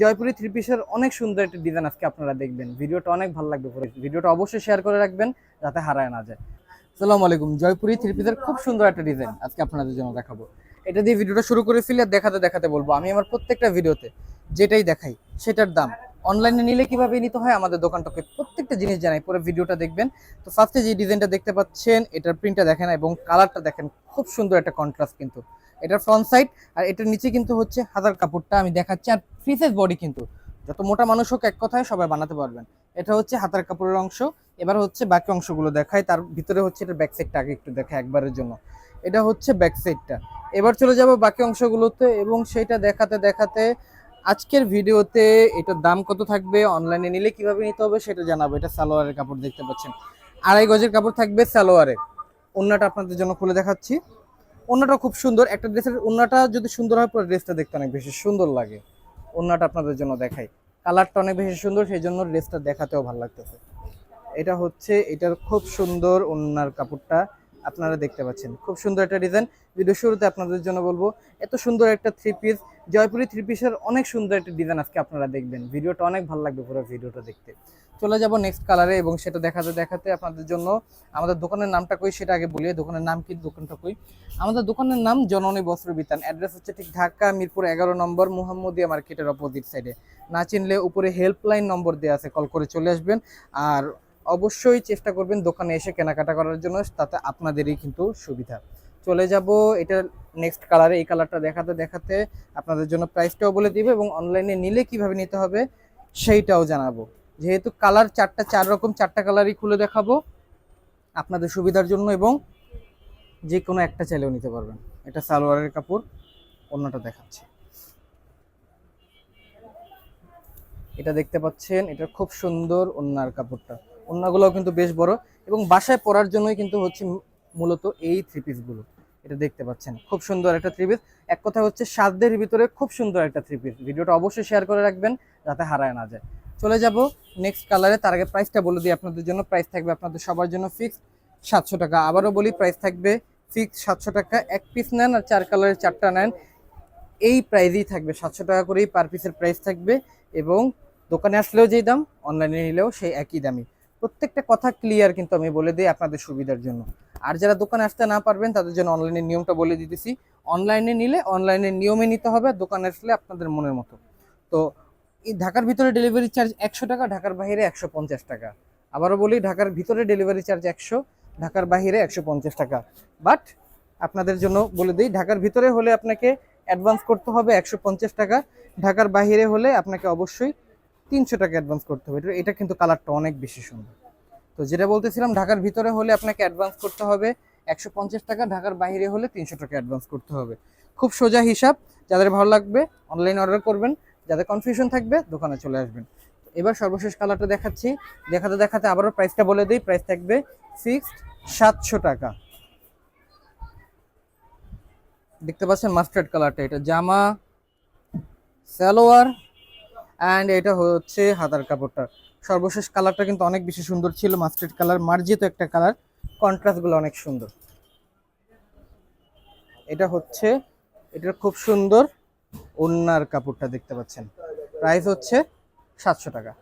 Jaipuri three পিসের অনেক সুন্দর একটা ডিজাইন আজকে আপনারা দেখবেন। ভিডিওটা অনেক ভালো লাগবে পুরো। ভিডিওটা অবশ্যই শেয়ার করে রাখবেন, যাতে হারায় না যায়। আসসালামু আলাইকুম। জয়পুরি থ্রি পিসের খুব সুন্দর একটা ডিজাইন আজকে আপনাদের জন্য দেখাবো। এটা দিয়ে ভিডিওটা শুরু আর দেখাতে দেখাতে বলব। আমি আমার প্রত্যেকটা ভিডিওতে যেটাই দেখাই, সেটার দাম। অনলাইনে নিলে কীভাবে নিতে হয়, আমাদের দোকানটাকে প্রত্যেকটা জিনিস জানাই। পুরো ভিডিওটা দেখবেন। তো ফার্স্টে যে ডিজাইনটা দেখতে পাচ্ছেন, এটার প্রিন্টটা দেখেন এবং কালারটা দেখেন। খুব সুন্দর একটা কন্ট্রাস্ট কিন্তু। এটার ফ্রন্ট সাইড আর এটার নিচে কিন্তু হচ্ছে হাজার কাপড়টা আমি দেখাচ্ছি। আর ফ্রিসেস বডি কিন্তু, যত মোটা মানুষ হোক এক কথায় সবাই বানাতে পারবেন। এটা হচ্ছে হাতার কাপড়ের অংশ। এবার হচ্ছে বাকি অংশগুলো দেখায় তার ভিতরে হচ্ছে এটা ব্যাক সাইডটা আগে একটু দেখায় একবারের জন্য। এটা হচ্ছে ব্যাক সাইডটা এবার চলে যাব বাকি অংশগুলোতে, এবং সেটা দেখাতে দেখাতে আজকের ভিডিওতে এটার দাম কত থাকবে অনলাইনে নিলে কীভাবে নিতে হবে সেটা জানাব। এটা সালোয়ারের কাপড় দেখতে পাচ্ছেন। আড়াই গজের কাপড় থাকবে সালোয়ারে। অন্যটা আপনাদের জন্য খুলে দেখাচ্ছি। অন্যটা খুব সুন্দর। একটা ড্রেসের অন্যটা যদি সুন্দর হয়, পুরো ড্রেসটা দেখতে অনেক বেশি সুন্দর লাগে। অন্যটা আপনাদের জন্য দেখাই। কালারটা অনেক বেশি সুন্দর সেই জন্য ড্রেসটা দেখাতেও ভালো লাগতেছে। এটা হচ্ছে, এটার খুব সুন্দর ওনার কাপড়টা আপনারা দেখতে পাচ্ছেন। খুব সুন্দর একটা ডিজাইন ভিডিও শুরুতে আপনাদের জন্য বলব, এত সুন্দর একটা থ্রি পিস জয়পুরি থ্রি পিসের অনেক সুন্দর একটা ডিজাইন আজকে আপনারা দেখবেন। ভিডিওটা অনেক ভালো লাগবে পুরো ভিডিওটা দেখতে। চলে যাব নেক্সট কালারে এবং সেটা দেখাতে দেখাতে আপনাদের জন্য আমাদের দোকানের নামটা কই সেটা আগে বলি দোকানের নাম কি, দোকানটা কই? আমাদের দোকানের নাম জননী বস্ত্র বিতান। অ্যাড্রেস হচ্ছে ঠিক ঢাকা মিরপুর এগারো নম্বর মুহাম্মদিয়া মার্কেটের অপোজিট সাইডে না চিনলে উপরে হেল্পলাইন নম্বর দেওয়া আছে কল করে চলে আসবেন। আর অবশ্যই চেষ্টা করবেন দোকানে এসে কেনাকাটা করার জন্য, তাতে আপনাদেরই কিন্তু সুবিধা। চলে যাব, এটা নেক্সট কালারে এই কালারটা দেখাতে দেখাতে আপনাদের জন্য প্রাইসটাও বলে দিবে এবং অনলাইনে নিলে কীভাবে নিতে হবে, সেইটাও জানাব। যেহেতু কালার চারটা, চার রকম চারটা কালারই খুলে দেখাবো আপনাদের সুবিধার জন্য এবং যে কোনো একটা চাইলেও নিতে পারবেন। এটা সালোয়ারের কাপড়, অন্যটা দেখাচ্ছে। এটা দেখতে পাচ্ছেন, এটা খুব সুন্দর ওন্নার কাপড়টা। ওন্নাগুলোও কিন্তু বেশ বড় এবং বাসায় পরার জন্যই কিন্তু হচ্ছে মূলত এই থ্রি পিসগুলো এটা দেখতে পাচ্ছেন, খুব সুন্দর একটা থ্রি পিস এক কথা হচ্ছে সাতদের ভিতরে খুব সুন্দর একটা থ্রি পিস ভিডিওটা অবশ্যই শেয়ার করে রাখবেন, যাতে হারায় না যায়। চলে যাব। নেক্সট কালারে তার আগে প্রাইসটা বলে দিই আপনাদের জন্য। প্রাইস থাকবে আপনাদের সবার জন্য ফিক্সড সাতশো টাকা। আবারও বলি প্রাইস থাকবে ফিক্সড সাতশো টাকা। এক পিস নেন আর চার কালারের চারটা নেন। এই প্রাইসই থাকবে সাতশো টাকা করেই পার পিসের প্রাইস থাকবে এবং দোকানে আসলেও যেই দাম অনলাইনে নিলেও সেই একই দামই। প্রত্যেকটা কথা ক্লিয়ার কিন্তু আমি বলে দিই আপনাদের সুবিধার জন্য। আর যারা দোকানে আসতে না পারবেন, তাদের জন্য অনলাইনের নিয়মটা বলে দিতেছি। অনলাইনে নিলে অনলাইনের নিয়মে নিতে হবে দোকানে আসলে আপনাদের মনের মতো। তো ঢাকার ভিতরে ডেলিভারি চার্জ একশো টাকা, ঢাকার বাইরে একশো পঞ্চাশ টাকা। আবারও বলি, ঢাকার ভিতরে ডেলিভারি চার্জ একশো, ঢাকার বাইরে একশো পঞ্চাশ টাকা। বাট আপনাদের জন্য বলে দিই, ঢাকার ভিতরে হলে আপনাকে অ্যাডভান্স করতে হবে একশো পঞ্চাশ টাকা, ঢাকার বাইরে হলে আপনাকে অবশ্যই তিনশো টাকা অ্যাডভান্স করতে হবে। এটা- কিন্তু কালারটা অনেক বেশি সুন্দর। তো যেটা বলতেছিলাম, ঢাকার ভিতরে হলে আপনাকে অ্যাডভান্স করতে হবে একশো পঞ্চাশ টাকা, ঢাকার বাইরে হলে তিনশো টাকা অ্যাডভান্স করতে হবে। খুব সোজা হিসাব, যাদের ভালো লাগবে অনলাইন অর্ডার করবেন। যাদের কনফিউশন থাকবে, দোকানে চলে আসবেন। এবার সর্বশেষ কালারটা দেখাচ্ছি। দেখাতে দেখাতে আবারও প্রাইসটা বলে দিই প্রাইস থাকবে ফিক্সড সাতশো টাকা। দেখতে পাচ্ছেন মাস্টার্ড কালারটা এটা জামা, সালোয়ার অ্যান্ড এটা হচ্ছে হাতার কাপড়টা। সর্বশেষ কালারটা কিন্তু অনেক বেশি সুন্দর ছিল মাস্টার্ড কালার মার্জিত একটা কালার কন্ট্রাস্টগুলো অনেক সুন্দর। এটা হচ্ছে এটার খুব সুন্দর ওন্নার কাপড়টা দেখতে পাচ্ছেন। প্রাইস হচ্ছে সাতশো টাকা।